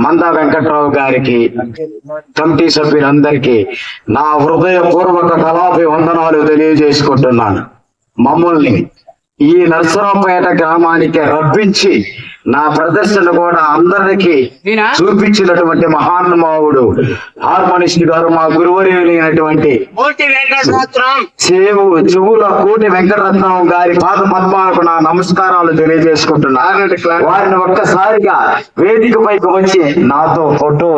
మందా వెంకట్రావు గారికి కమిటీ సభ్యులందరికీ నా హృదయపూర్వక కళాభివందనాలు తెలియజేసుకుంటున్నాను. మమ్మల్ని ఈ నరసరావుపేట గ్రామానికి రప్పించి నా ప్రదర్శన కూడా అందరికీ చూపించినటువంటి మహానుభావుడు హార్మోనిస్ట్ గారు మా గురువర్యులైనటువంటి చెవు చెవుల కోటి వెంకటరత్నం గారి పాద పద్మాలకు నా నమస్కారాలు తెలియజేసుకుంటున్నాను వారిని ఒక్కసారిగా వేదిక పైకి వచ్చి నాతో ఫోటో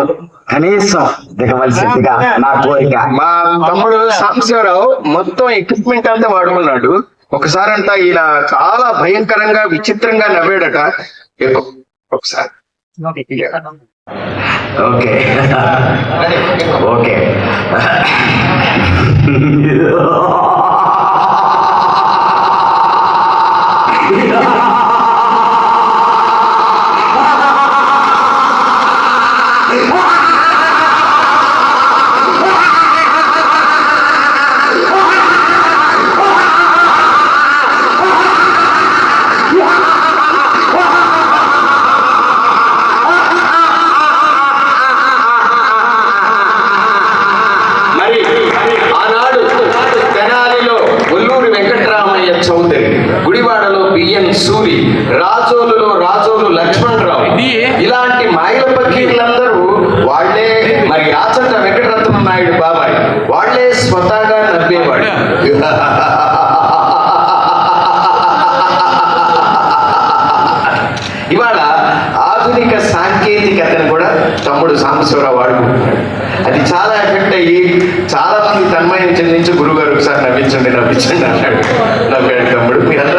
కనీసం దిగవలసిందిగా నా కోరిక. మా తమ్ముడు సాంబశివరావు మొత్తం ఎక్విప్మెంట్ అంతా వాడుకున్నాడు. ఒకసారి అంతా ఈయన చాలా భయంకరంగా విచిత్రంగా నవ్వాడట. ఒకసారి. ఓకే. ఓకే. వెంకటరామయ్య చౌదరి గుడివాడలో బిఎన్ సూరి రాజోలులో రాజోలు లక్ష్మణరావు. ఇలాంటి మాయల పకీర్లందరూ వాళ్ళే మరి ఆచంట వెంకటరత్న నాయుడు బాబాయ్. వాళ్ళే స్వతహాగా నవ్వేవాడు ఇవాళ ఆధునిక సాంకేతికతను కూడా తమ్ముడు సాంబశివరావు వాడుకుంటున్నాడు. అది చాలా ఎఫెక్ట్ అయ్యి మంది తన్మయం చెందించి గురుగారు ఒకసారి నవ్వించండి నవ్వించండి అన్నాడు. నవ్వాడు తమ్ముడు. మీరు